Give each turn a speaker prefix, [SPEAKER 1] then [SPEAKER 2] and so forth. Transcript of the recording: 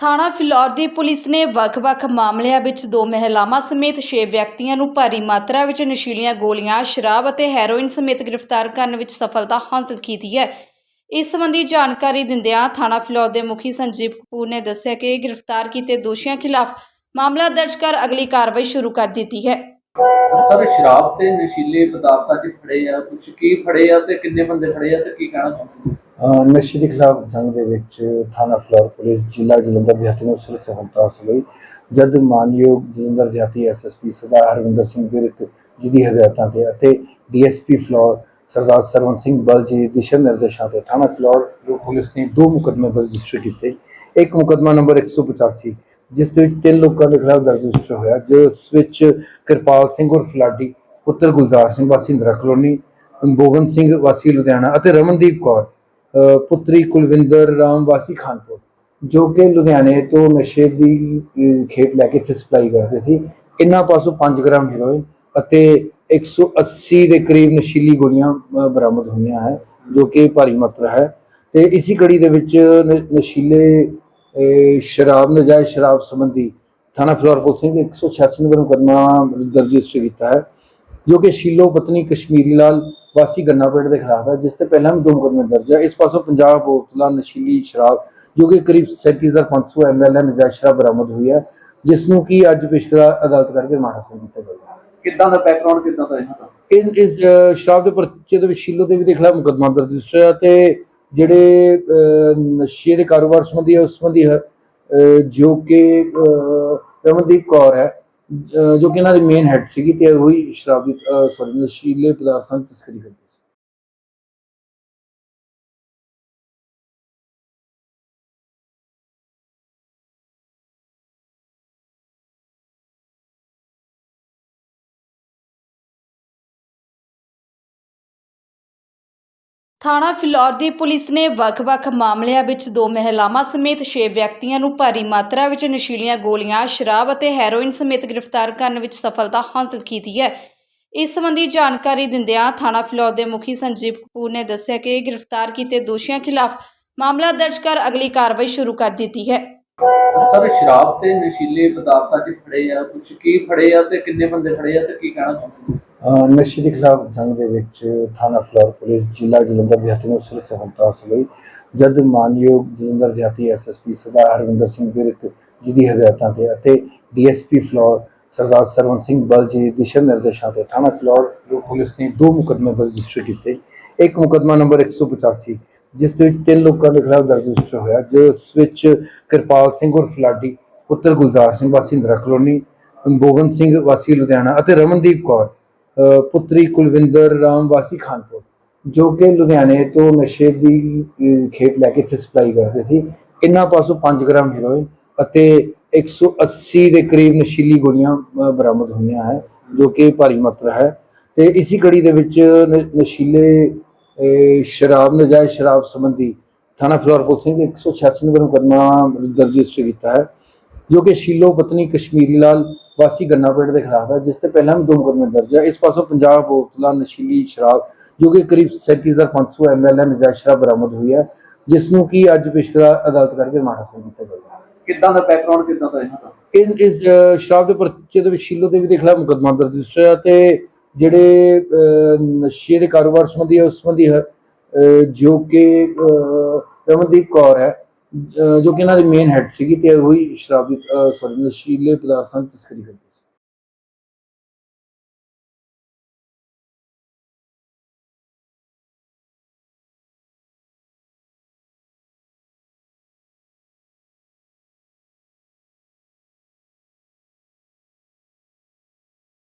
[SPEAKER 1] ਥਾਣਾ ਫਿਲੌਰ ਦੀ ਪੁਲਿਸ ਨੇ ਵੱਖ-ਵੱਖ ਮਾਮਲਿਆਂ ਵਿੱਚ ਦੋ ਮਹਿਲਾਵਾਂ ਸਮੇਤ 6 ਵਿਅਕਤੀਆਂ ਨੂੰ ਭਾਰੀ ਮਾਤਰਾ ਵਿੱਚ ਨਸ਼ੀਲੀਆਂ ਗੋਲੀਆਂ, ਸ਼ਰਾਬ ਅਤੇ ਹੈਰੋਇਨ ਸਮੇਤ ਗ੍ਰਿਫਤਾਰ ਕਰਨ ਵਿੱਚ ਸਫਲਤਾ ਹਾਸਲ ਕੀਤੀ ਹੈ। ਇਸ ਸੰਬੰਧੀ ਜਾਣਕਾਰੀ ਦਿੰਦਿਆਂ ਥਾਣਾ ਫਿਲੌਰ ਦੇ ਮੁਖੀ ਸੰਜੀਵ ਕਪੂਰ ਨੇ ਦੱਸਿਆ ਕਿ ਗ੍ਰਿਫਤਾਰ ਕੀਤੇ ਦੋਸ਼ੀਆਂ ਖਿਲਾਫ ਮਾਮਲਾ ਦਰਜ ਕਰ ਅਗਲੀ ਕਾਰਵਾਈ ਸ਼ੁਰੂ ਕਰ ਦਿੱਤੀ ਹੈ।
[SPEAKER 2] ਸਰ, ਸ਼ਰਾਬ ਤੇ ਨਸ਼ੀਲੇ ਪਦਾਰਥਾਂ ਚ ਫੜੇ ਆ ਕੁਝ ਕੀ ਫੜੇ ਆ ਤੇ ਕਿੰਨੇ ਬੰਦੇ ਫੜੇ ਆ ਤੇ ਕੀ ਕਹਿਣਾ ਚਾਹੁੰਦੇ
[SPEAKER 3] ਨਸ਼ੇ ਦੇ ਖਿਲਾਫ ਜੰਗ ਦੇ ਵਿੱਚ ਥਾਣਾ ਫਲੋਰ ਪੁਲਿਸ, ਜ਼ਿਲ੍ਹਾ ਜਲੰਧਰ ਦਿਹਾਤੀ ਨੂੰ ਸਿਰ ਸਫਲਤਾ ਹਾਸਲ ਹੋਈ ਜਦ ਮਾਨਯੋਗ ਜਲੰਧਰ ਦਿਹਾਤੀ ਐਸਐਸਪੀ ਸਰਦਾਰ ਹਰਵਿੰਦਰ ਸਿੰਘ ਵਿਰਕ ਜੀ ਦੀ ਹਦਾਇਤਾਂ ਤੇ ਅਤੇ ਡੀਐਸਪੀ ਫਲੋਰ ਸਰਦਾਰ ਸਰਵਨ ਸਿੰਘ ਬਲ ਜੀ ਦੇ ਦਿਸ਼ਾ ਨਿਰਦੇਸ਼ਾਂ ਤੇ ਥਾਣਾ ਫਲੋਰ ਪੁਲਿਸ ਨੇ ਦੋ ਮੁਕੱਦਮੇ ਰਜਿਸਟਰ ਕੀਤੇ। ਇੱਕ ਮੁਕੱਦਮਾ ਨੰਬਰ 185 ਜਿਸ ਦੇ ਵਿੱਚ ਤਿੰਨ ਲੋਕਾਂ ਦੇ ਖਿਲਾਫ ਦਰਜ ਰਜਿਸਟਰ ਹੋਇਆ, ਜਿਸ ਵਿੱਚ ਕਿਰਪਾਲ ਸਿੰਘ ਉਰਫ ਫਲਾਡੀ ਪੁੱਤਰ ਗੁਲਜ਼ਾਰ ਸਿੰਘ ਵਾਸੀ ਇੰਦਰਾ ਕਲੋਨੀ ਗੋਬਿੰਦ ਸਿੰਘ ਵਾਸੀ ਲੁਧਿਆਣਾ ਅਤੇ ਰਮਨਦੀਪ ਕੌਰ ਪੁੱਤਰੀ ਕੁਲਵਿੰਦਰ ਰਾਮ ਵਾਸੀ ਖਾਨਪੁਰ, ਜੋ ਕਿ ਲੁਧਿਆਣੇ ਤੋਂ ਨਸ਼ੇ ਦੀ ਖੇਪ ਲੈ ਕੇ ਇੱਥੇ ਸਪਲਾਈ ਕਰਦੇ ਸੀ। ਇਹਨਾਂ ਪਾਸੋਂ 5 ਗ੍ਰਾਮ ਹੈਰੋਇਨ ਅਤੇ 180 ਦੇ ਕਰੀਬ ਨਸ਼ੀਲੀ ਗੋਲੀਆਂ ਬਰਾਮਦ ਹੋਈਆਂ ਹੈ, ਜੋ ਕਿ ਭਾਰੀ ਮਾਤਰਾ ਹੈ। ਤੇ ਇਸੀ ਕੜੀ ਦੇ ਵਿੱਚ ਨ- ਨਸ਼ੀਲੇ ਸ਼ਰਾਬ ਨਜਾਇਜ਼ ਸ਼ਰਾਬ ਸੰਬੰਧੀ ਥਾਣਾ ਫਲੋਰ ਪੁਲਿਸ ਨੇ 186 ਨੰਬਰ ਮੁਕੱਦਮਾ ਦਰਜ ਰਜਿਸਟਰ ਕੀਤਾ ਹੈ ਜੋ ਕਿ ਸ਼ੀਲੋ ਪਤਨੀ ਕਸ਼ਮੀਰੀ ਲਾਲ ਵਾਸੀ ਗੰਨਾ ਪਿੰਡ ਦੇ ਖਿਲਾਫ ਹੈ ਜਿਸ ਤੇ ਪਹਿਲਾਂ ਵੀ ਦੋ ਮੁਕੱਦਮੇ ਦਰਜ ਹੈ। ਇਸ ਪਾਸੋਂ ਪੰਜਾਬ ਬੋਤਲਾਂ ਨਸ਼ੀਲੀ ਸ਼ਰਾਬ ਜੋ ਕਿ ਕਰੀਬ 37500 ਐਮਐਲ ਹੈ ਨਜਾਇਜ਼ ਸ਼ਰਾਬ ਬਰਾਮਦ ਹੋਈ ਹੈ ਜਿਸ ਨੂੰ ਕਿ ਅੱਜ ਪਿਛਲਾ ਅਦਾਲਤ ਕਰਕੇ ਹਾਸਲ ਕੀਤਾ ਗਿਆ
[SPEAKER 2] ਕਿੱਦਾਂ ਦਾ ਬੈਕਗ੍ਰਾਉਂਡ ਕਿੱਦਾਂ ਦਾ ਇਹਨਾਂ ਦਾ?
[SPEAKER 3] ਇਸ ਸ਼ਰਾਬ ਦੇ ਪਰਚੇ ਦੇ ਵਿੱਚ ਸ਼ੀਲੋ ਦੇ ਵੀ ਦੇ ਖਿਲਾਫ ਮੁਕੱਦਮਾ ਦਰਜ ਰਜਿਸਟਰ ਹੈ ਤੇ ਜਿਹੜੇ ਨਸ਼ੇ ਦੇ ਕਾਰੋਬਾਰ ਸੰਬੰਧੀ, ਉਸ ਸੰਬੰਧੀ ਹੈ ਜੋ ਕਿ ਰਮਨਦੀਪ ਕੌਰ ਹੈ ਜੋ ਕਿ ਇਹਨਾਂ ਦੀ ਮੇਨ ਹੈਡ ਸੀਗੀ ਤੇ ਉਹੀ ਸ਼ਰਾਬ ਦੀ ਸੌਰੀ ਨਸ਼ੀਲੇ ਪਦਾਰਥਾਂ ਦੀ ਤਸਕਰੀ ਕਰਦੀ।
[SPEAKER 1] ਥਾਣਾ ਫਿਲੌਰ ਦੀ ਪੁਲਿਸ ਨੇ ਵੱਖ-ਵੱਖ ਮਾਮਲਿਆਂ ਵਿੱਚ ਦੋ ਮਹਿਲਾਵਾਂ ਸਮੇਤ 6 ਵਿਅਕਤੀਆਂ ਨੂੰ ਭਾਰੀ ਮਾਤਰਾ ਵਿੱਚ ਨਸ਼ੀਲੀਆਂ ਗੋਲੀਆਂ, ਸ਼ਰਾਬ ਅਤੇ ਹੈਰੋਇਨ ਸਮੇਤ ਗ੍ਰਿਫਤਾਰ ਕਰਨ ਵਿੱਚ ਸਫਲਤਾ ਹਾਸਲ ਕੀਤੀ ਹੈ। ਇਸ ਸੰਬੰਧੀ ਜਾਣਕਾਰੀ ਦਿੰਦਿਆਂ ਥਾਣਾ ਫਿਲੌਰ ਦੇ ਮੁਖੀ ਸੰਜੀਵ ਕਪੂਰ ਨੇ ਦੱਸਿਆ ਕਿ ਗ੍ਰਿਫਤਾਰ ਕੀਤੇ ਦੋਸ਼ੀਆਂ ਖਿਲਾਫ ਮਾਮਲਾ ਦਰਜ ਕਰ ਅਗਲੀ ਕਾਰਵਾਈ ਸ਼ੁਰੂ ਕਰ ਦਿੱਤੀ ਹੈ।
[SPEAKER 2] ਸਰ ਸ਼ਰਾਬ ਤੇ ਨਸ਼ੀਲੇ ਪਦਾਰਥਾਂ ਚ ਫੜੇ ਆ ਕੁਝ ਕੀ ਫੜੇ ਆ ਤੇ ਕਿੰਨੇ ਬੰਦੇ ਫੜੇ ਆ ਤੇ ਕੀ ਕਹਿਣਾ ਚਾਹੁੰਦੇ
[SPEAKER 3] ਨਸ਼ੇ ਦੇ ਖਿਲਾਫ ਜੰਗ ਦੇ ਵਿੱਚ ਥਾਣਾ ਫਲੋਰ ਪੁਲਿਸ ਜ਼ਿਲ੍ਹਾ ਜਲੰਧਰ ਦਿਹਾਤੀ ਨੂੰ ਸਿਰ ਸਹਾਇਤਾ ਹਾਸਲ ਹੋਈ ਜਦ ਮਾਨਯੋਗ ਜਲੰਧਰ ਦਿਹਾਤੀ ਐਸਐਸਪੀ ਸਰਦਾਰ ਹਰਵਿੰਦਰ ਸਿੰਘ ਵਿਰਕ ਜੀ ਦੀ ਹਦਾਇਤਾਂ ਤੇ ਅਤੇ ਡੀਐਸਪੀ ਫਲੋਰ ਸਰਦਾਰ ਸਰਵਨ ਸਿੰਘ ਬਲ ਜੀ ਦੇ ਦਿਸ਼ਾ ਨਿਰਦੇਸ਼ਾਂ ਤੇ ਥਾਣਾ ਫਲੋਰ ਪੁਲਿਸ ਨੇ ਦੋ ਮੁਕੱਦਮੇ ਰਜਿਸਟਰ ਕੀਤੇ। ਇੱਕ ਮੁਕੱਦਮਾ ਨੰਬਰ 185 ਜਿਸ ਦੇ ਵਿੱਚ ਤਿੰਨ ਲੋਕਾਂ ਦੇ ਖਿਲਾਫ ਦਰਜ ਰਜਿਸਟਰ ਹੋਇਆ, ਜਿਸ ਵਿੱਚ ਕਿਰਪਾਲ ਸਿੰਘ ਉਰਫ ਫਲਾਡੀ ਪੁੱਤਰ ਗੁਲਜ਼ਾਰ ਸਿੰਘ ਵਾਸੀ ਇੰਦਰਾ ਕਲੋਨੀ ਗੋਬਿੰਦ ਸਿੰਘ ਵਾਸੀ ਲੁਧਿਆਣਾ ਅਤੇ ਰਮਨਦੀਪ ਕੌਰ। ਪੁੱਤਰੀ ਕੁਲਵਿੰਦਰ ਰਾਮ ਵਾਸੀ ਖਾਨਪੁਰ, ਜੋ ਕਿ ਲੁਧਿਆਣੇ ਤੋਂ ਨਸ਼ੇ ਦੀ ਖੇਪ ਲੈ ਕੇ ਇੱਥੇ ਸਪਲਾਈ ਕਰਦੇ ਸੀ। ਇਹਨਾਂ ਪਾਸੋਂ 5 ਗ੍ਰਾਮ ਹੈਰੋਇਨ ਅਤੇ 180 ਦੇ ਕਰੀਬ ਨਸ਼ੀਲੀ ਗੋਲੀਆਂ ਬਰਾਮਦ ਹੋਈਆਂ ਹੈ, ਜੋ ਕਿ ਭਾਰੀ ਮਾਤਰਾ ਹੈ। ਤੇ ਇਸੀ ਕੜੀ ਦੇ ਵਿੱਚ ਨ- ਨਸ਼ੀਲੇ ਸ਼ਰਾਬ, ਨਜਾਇਜ਼ ਸ਼ਰਾਬ ਸੰਬੰਧੀ ਥਾਣਾ ਫਲੋਰ ਪੁਲਿਸ ਨੇ 186 ਨੰਬਰ ਮੁਕੱਦਮਾ ਦਰਜ ਰਜਿਸਟਰ ਕੀਤਾ ਹੈ, ਜੋ ਕਿ ਸ਼ੀਲੋ ਪਤਨੀ ਕਸ਼ਮੀਰੀ ਲਾਲ ਵਾਸੀ ਗੰਨਾ ਪਿੰਡ ਦੇ ਖਿਲਾਫ ਹੈ ਜਿਸ ਤੇ ਪਹਿਲਾਂ ਵੀ ਦੋ ਮੁਕੱਦਮੇ ਦਰਜ ਹੈ। ਇਸ ਪਾਸੋਂ ਪੰਜਾਬ ਬੋਤਲਾਂ ਨਸ਼ੀਲੀ ਸ਼ਰਾਬ ਜੋ ਕਿ ਕਰੀਬ 37500 ਐਮਐਲ ਹੈ ਨਜਾਇਜ਼ ਸ਼ਰਾਬ ਬਰਾਮਦ ਹੋਈ ਹੈ ਜਿਸ ਨੂੰ ਕਿ ਅੱਜ ਪਿਛਲਾ ਅਦਾਲਤ ਕਰਕੇ ਹਾਸਲ ਕੀਤਾ ਗਿਆ।
[SPEAKER 2] ਕਿੱਦਾਂ ਦਾ ਬੈਕਗ੍ਰਾਉਂਡ ਕਿੱਦਾਂ ਦਾ ਇਹਨਾਂ ਦਾ?
[SPEAKER 3] ਇਸ ਸ਼ਰਾਬ ਦੇ ਪਰਚੇ ਦੇ ਵਿੱਚ ਸ਼ੀਲੋ ਦੇ ਵੀ ਦੇ ਖਿਲਾਫ ਮੁਕੱਦਮਾ ਦਰਜ ਰਜਿਸਟਰ ਹੈ ਤੇ ਜਿਹੜੇ ਨਸ਼ੇ ਦੇ ਕਾਰੋਬਾਰ ਸੰਬੰਧੀ ਹੈ ਉਸ ਸੰਬੰਧੀ ਜੋ ਕਿ ਰਮਨਦੀਪ ਕੌਰ ਹੈ ਜੋ ਕਿ ਇਹਨਾਂ ਦੀ ਮੇਨ ਹੈਡ ਸੀਗੀ ਤੇ ਉਹੀ ਸ਼ਰਾਬ ਦੀ ਸੌਰੀ ਨਸ਼ੀਲੇ ਪਦਾਰਥਾਂ ਦੀ ਤਸਕਰੀ ਕਰਦੀ।